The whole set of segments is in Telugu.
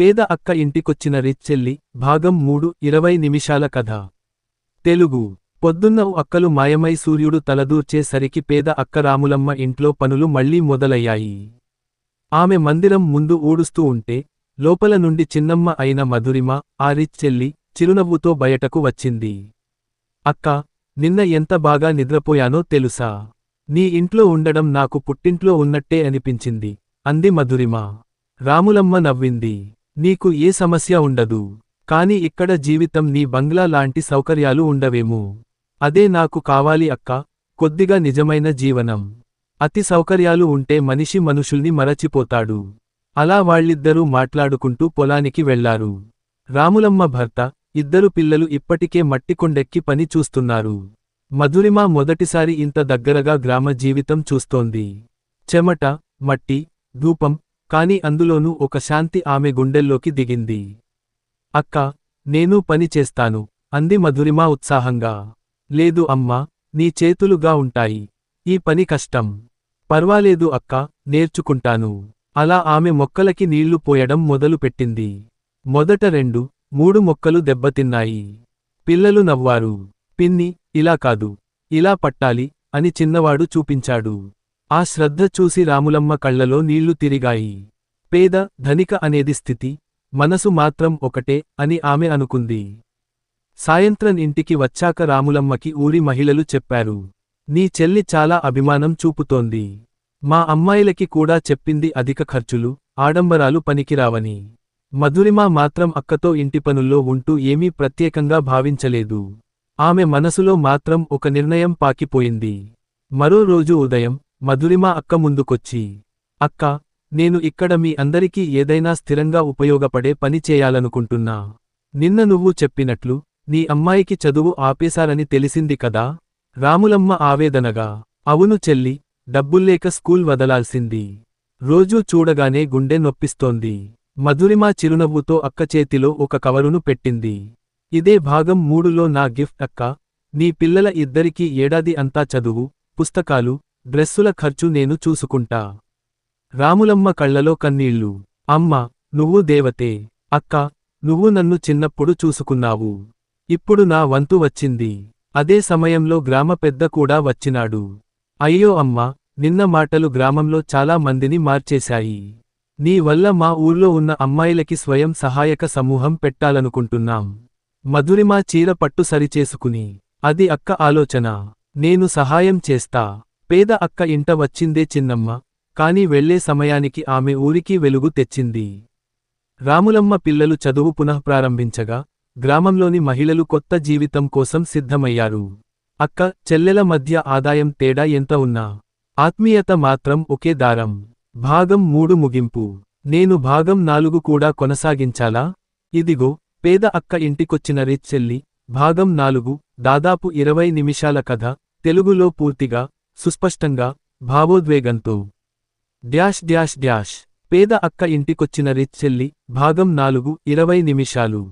పేద అక్క ఇంటికొచ్చిన రిచ్చెల్లి భాగం మూడు ఇరవై నిమిషాల కథ. తెలుగు. పొద్దున్న అక్కలు మాయమై సూర్యుడు తలదూర్చేసరికి పేద అక్క రాములమ్మ ఇంట్లో పనులు మళ్ళీ మొదలయ్యాయి. ఆమె మందిరం ముందు ఊడుస్తూ ఉంటే లోపల నుండి చిన్నమ్మ అయిన మధురిమ ఆ రిచ్చెల్లి చిరునవ్వుతో బయటకు వచ్చింది. అక్క నిన్న ఎంత బాగా నిద్రపోయానో తెలుసా? నీ ఇంట్లో ఉండడం నాకు పుట్టింట్లో ఉన్నట్టే అనిపించింది అంది మధురిమ. రాములమ్మ నవ్వింది. నీకు ఏ సమస్య ఉండదు. కాని ఇక్కడ జీవితం నీ బంగ్లా లాంటి సౌకర్యాలు ఉండవేమో. అదే నాకు కావాలి అక్క. కొద్దిగా నిజమైన జీవనం. అతి సౌకర్యాలు ఉంటే మనిషి మనుషుల్ని మరచిపోతాడు. అలా వాళ్ళిద్దరూ మాట్లాడుకుంటూ పొలానికి వెళ్ళారు. రాములమ్మ భర్త ఇద్దరు పిల్లలు ఇప్పటికే మట్టికొండెక్కి పని చూస్తున్నారు. మధురిమ మొదటిసారి ఇంత దగ్గరగా గ్రామ జీవితం చూస్తోంది. చెమట మట్టి ధూపం కాని అందులోనూ ఒక శాంతి ఆమె గుండెల్లోకి దిగింది. అక్క నేను పని చేస్తాను అంది మధురిమ ఉత్సాహంగా. లేదు అమ్మా నీ చేతులుగా ఉంటాయి. ఈ పని కష్టం. పర్వాలేదు అక్క నేర్చుకుంటాను. అలా ఆమె మొక్కలకి నీళ్ళు పోయడం మొదలుపెట్టింది. మొదట రెండు మూడు మొక్కలు దెబ్బతిన్నాయి. పిల్లలు నవ్వారు. పిన్ని ఇలా కాదు. ఇలా పట్టాలి అని చిన్నవాడు చూపించాడు. ఆ శ్రద్ధ చూసి రాములమ్మ కళ్ళలో నీళ్ళు తిరిగాయి. పేద ధనిక అనేది స్థితి మనసు మాత్రం ఒకటే అని ఆమె అనుకుంది. సాయంత్రం ఇంటికి వచ్చాక రాములమ్మకి ఊరి మహిళలు చెప్పారు. నీ చెల్లి చాలా అభిమానం చూపుతోంది. మా అమ్మాయిలకి కూడా చెప్పింది అధిక ఖర్చులు ఆడంబరాలు పనికిరావని. మధురిమ మాత్రం అక్కతో ఇంటి పనుల్లో ఉంటూ ఏమీ ప్రత్యేకంగా భావించలేదు. ఆమె మనసులో మాత్రం ఒక నిర్ణయం పాకిపోయింది. మరో రోజు ఉదయం మధురిమ అక్క ముందుకొచ్చి అక్క నేను ఇక్కడ మీ అందరికీ ఏదైనా స్థిరంగా ఉపయోగపడే పని చేయాలనుకుంటున్నా. నిన్న నువ్వు చెప్పినట్లు నీ అమ్మాయికి చదువు ఆపేశారని తెలిసింది కదా రాములమ్మ ఆవేదనగా అవును చెల్లి డబ్బుల్లేక స్కూల్ వదలాల్సింది. రోజూ చూడగానే గుండె నొప్పిస్తోంది. మధురిమ చిరునవ్వుతో అక్క చేతిలో ఒక కవరును పెట్టింది. ఇదే భాగం మూడులో నా గిఫ్ట్ అక్క. నీ పిల్లల ఇద్దరికీ ఏడాది అంతా చదువు పుస్తకాలు డ్రెస్సుల ఖర్చు నేను చూసుకుంటా. రాములమ్మ కళ్ళలో కన్నీళ్ళు అమ్మ నువ్వు దేవతే. అక్క నువ్వు నన్ను చిన్నప్పుడు చూసుకున్నావు. ఇప్పుడు నా వంతు వచ్చింది. అదే సమయంలో గ్రామ పెద్ద కూడా వచ్చినాడు. అయ్యో అమ్మ నిన్న మాటలు గ్రామంలో చాలా మందిని మార్చేశాయి. నీ వల్ల మా ఊర్లో ఉన్న అమ్మాయిలకి స్వయం సహాయక సమూహం పెట్టాలనుకుంటున్నాం. మధురిమా చీర పట్టు సరిచేసుకుని. అది అక్క ఆలోచన. నేను సహాయం చేస్తా. పేద అక్క ఇంట వచ్చిందే చిన్నమ్మ కాని వెళ్ళే సమయానికి ఆమె ఊరికి వెలుగు తెచ్చింది. రాములమ్మ పిల్లలు చదువు పునఃప్రారంభించగా గ్రామంలోని మహిళలు కొత్త జీవితం కోసం సిద్ధమయ్యారు. అక్క చెల్లెల మధ్య ఆదాయం తేడా ఎంత ఉన్నా ఆత్మీయత మాత్రం ఒకే దారం. భాగం మూడు ముగింపు. నేను భాగం నాలుగు కూడా కొనసాగించాలా? ఇదిగో పేద అక్క ఇంటికొచ్చిన రిచ్చెల్లి భాగం నాలుగు దాదాపు ఇరవై నిమిషాల కథ తెలుగులో పూర్తిగా సుస్పష్టంగా భావోద్వేగంతో. Dash dash dash. పేద అక్క ఇంటికొచ్చిన రిచ్ చెల్లి భాగం నాలుగు ఇరవై నిమిషాలు.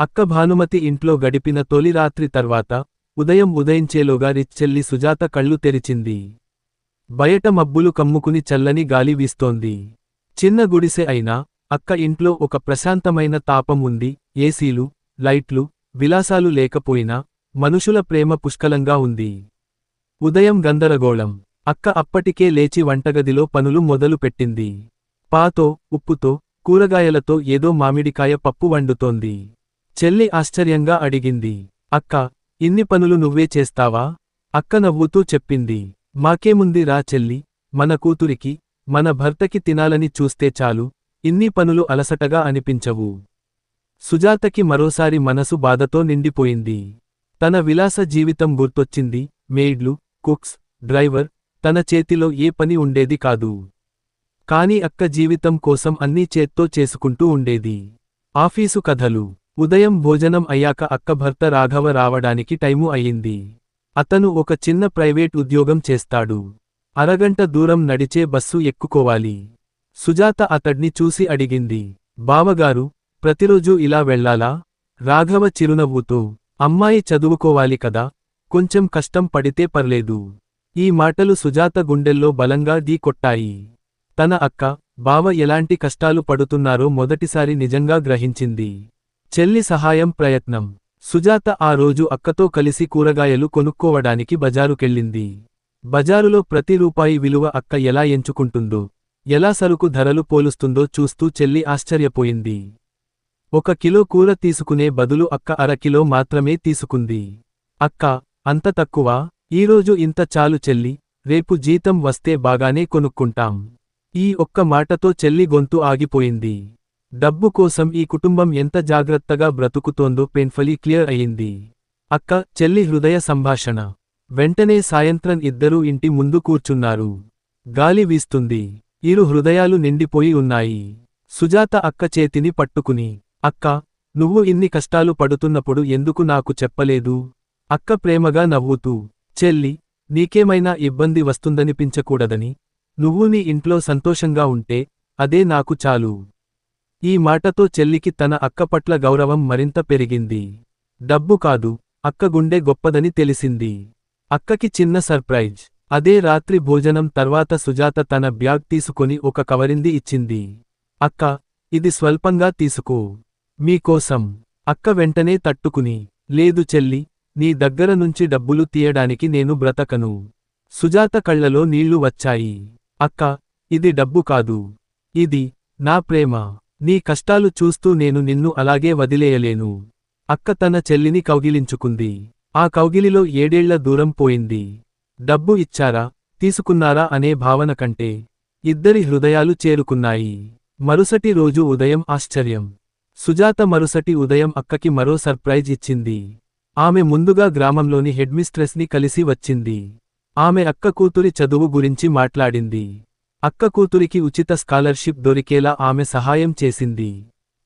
అక్క భానుమతి ఇంట్లో గడిపిన తొలి రాత్రి తర్వాత ఉదయం ఉదయించేలోగా రిచ్ చెల్లి సుజాత కళ్ళు తెరిచింది. బయట మబ్బులు కమ్ముకుని చల్లని గాలి వీస్తోంది. చిన్న గుడిసె అయినా అక్క ఇంట్లో ఒక ప్రశాంతమైన తాపం ఉంది ఏసీలు లైట్లు విలాసాలు లేకపోయినా మనుషుల ప్రేమ పుష్కలంగా ఉంది. ఉదయం గందరగోళం. అక్క అప్పటికే లేచి వంటగదిలో పనులు మొదలు పెట్టింది. పాతో ఉప్పుతో కూరగాయలతో ఏదో మామిడికాయ పప్పు వండుతోంది. చెల్లి ఆశ్చర్యంగా అడిగింది. అక్క ఇన్ని పనులు నువ్వే చేస్తావా? అక్క నవ్వుతూ చెప్పింది. మాకేముంది రా చెల్లి మన కూతురికి మన భర్తకి తినాలని చూస్తే చాలు ఇన్ని పనులు అలసటగా అనిపించవు. సుజాతకి మరోసారి మనసు బాధతో నిండిపోయింది. తన విలాస జీవితం గుర్తొచ్చింది మేడ్లు కుక్స్ డ్రైవర్ తన చేతిలో ఏ పని ఉండేది కాదు. కాని అక్క జీవితం కోసం అన్నీ చేత్తో చేసుకుంటూ ఉండేది. ఆఫీసు కథలు. ఉదయం భోజనం అయ్యాక అక్క భర్త రాఘవ రావడానికి టైము అయ్యింది. అతను ఒక చిన్న ప్రైవేట్ ఉద్యోగం చేస్తాడు. అరగంట దూరం నడిచే బస్సు ఎక్కుకోవాలి. సుజాత అతడ్ని చూసి అడిగింది. బావగారు ప్రతిరోజూ ఇలా వెళ్ళాలా రాఘవ చిరునవ్వుతూ అమ్మాయి చదువుకోవాలి కదా? కొంచెం కష్టం పడితే పర్లేదు. ఈ మాటలు సుజాత గుండెల్లో బలంగా దీ కొట్టాయి. తన అక్క బావ ఎలాంటి కష్టాలు పడుతున్నారో మొదటిసారి నిజంగా గ్రహించింది. చెల్లి సహాయం ప్రయత్నం. సుజాత ఆ రోజు అక్కతో కలిసి కూరగాయలు కొనుక్కోవడానికి బజారుకెళ్ళింది. బజారులో ప్రతి రూపాయి విలువ అక్క ఎలా ఎంచుకుంటుందో ఎలా సరుకు ధరలు పోలుస్తుందో చూస్తూ చెల్లి ఆశ్చర్యపోయింది. ఒక కిలో కూర తీసుకునే బదులు అక్క అరకిలో మాత్రమే తీసుకుంది. అక్క అంత తక్కువ ఈరోజు ఇంత చాలు చెల్లి రేపు జీతం వస్తే బాగానే కొనుక్కుంటాం. ఈ ఒక్క మాటతో చెల్లి గొంతు ఆగిపోయింది. డబ్బు కోసం ఈ కుటుంబం ఎంత జాగ్రత్తగా బ్రతుకుతోందో పెన్ఫలీ క్లియర్ అయింది అక్క చెల్లి హృదయ సంభాషణ. వెంటనే సాయంత్రం ఇద్దరూ ఇంటి ముందు కూర్చున్నారు. గాలి వీస్తుంది. ఇరు హృదయాలు నిండిపోయి ఉన్నాయి. సుజాత అక్క చేతిని పట్టుకుని అక్క నువ్వు ఇన్ని కష్టాలు పడుతున్నప్పుడు ఎందుకు నాకు చెప్పలేదు? అక్క ప్రేమగా నవ్వుతూ చెల్లి నీకేమైనా ఇబ్బంది వస్తుందనిపించకూడదని. నువ్వు నీ ఇంట్లో సంతోషంగా ఉంటే అదే నాకు చాలు. ఈ మాటతో చెల్లికి తన అక్క పట్ల గౌరవం మరింత పెరిగింది. డబ్బు కాదు అక్క గుండె గొప్పదని తెలిసింది. అక్కకి చిన్న సర్ప్రైజ్. అదే రాత్రి భోజనం తర్వాత సుజాత తన బ్యాగ్ తీసుకొని ఒక కవరింది ఇచ్చింది. అక్క ఇది స్వల్పంగా తీసుకో. మీకోసం. అక్క వెంటనే తట్టుకుని లేదు చెల్లి నీ దగ్గర నుంచి డబ్బులు తీయడానికి నేను బ్రతకను. సుజాత కళ్ళలో నీళ్ళు వచ్చాయి. అక్క ఇది డబ్బు కాదు. ఇది నా ప్రేమ. నీ కష్టాలు చూస్తూ నేను నిన్ను అలాగే వదిలేయలేను. అక్క తన చెల్లిని కౌగిలించుకుంది. ఆ కౌగిలిలో ఏడేళ్ళ దూరం పోయింది. డబ్బు ఇచ్చారా? తీసుకున్నారా అనే భావన కంటే ఇద్దరి హృదయాలు చేరుకున్నాయి. మరుసటి రోజు ఉదయం ఆశ్చర్యం. సుజాత మరుసటి ఉదయం అక్కకి మరో సర్ప్రైజ్ ఇచ్చింది. ఆమె ముందుగా గ్రామంలోని హెడ్మిస్ట్రెస్ని కలిసి వచ్చింది. ఆమె అక్క కూతురి చదువు గురించి మాట్లాడింది. అక్క కూతురికి ఉచిత స్కాలర్షిప్ దొరికేలా ఆమె సహాయం చేసింది.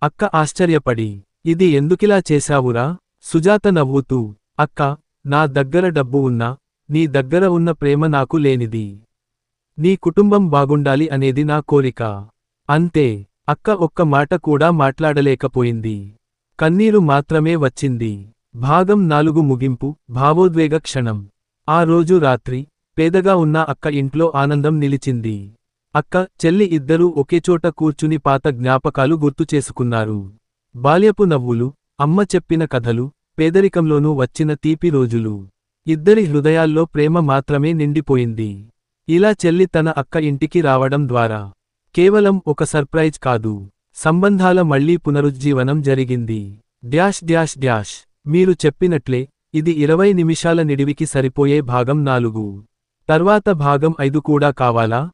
అక్క ఆశ్చర్యపడి ఇది ఎందుకిలా చేశావురా? సుజాత నవ్వుతూ అక్క నా దగ్గర డబ్బు ఉన్నా నీ దగ్గర ఉన్న ప్రేమ నాకు లేనిది. నీ కుటుంబం బాగుండాలి అనేది నా కోరిక. అంతే అక్క ఒక్క మాట కూడా మాట్లాడలేకపోయింది. కన్నీరు మాత్రమే వచ్చింది. భాగం నాలుగు ముగింపు భావోద్వేగ క్షణం. ఆ రోజు రాత్రి పేదగా ఉన్న అక్క ఇంట్లో ఆనందం నిలిచింది. అక్క చెల్లి ఇద్దరూ ఒకేచోట కూర్చుని పాత జ్ఞాపకాలు గుర్తు చేసుకున్నారు. బాల్యపు నవ్వులు అమ్మ చెప్పిన కథలు పేదరికంలోనూ వచ్చిన తీపి రోజులు. ఇద్దరి హృదయాల్లో ప్రేమ మాత్రమే నిండిపోయింది. ఇలా చెల్లి తన అక్క ఇంటికి రావడం ద్వారా. కేవలం ఒక సర్ప్రైజ్ కాదు. సంబంధాల మళ్ళీ పునరుజ్జీవనం జరిగింది. Dash dash dash. మీరు చెప్పినట్లే ఇది ఇరవై నిమిషాల నిడివికి సరిపోయే భాగం నాలుగు. తర్వాత భాగం ఐదు కూడా కావాలా?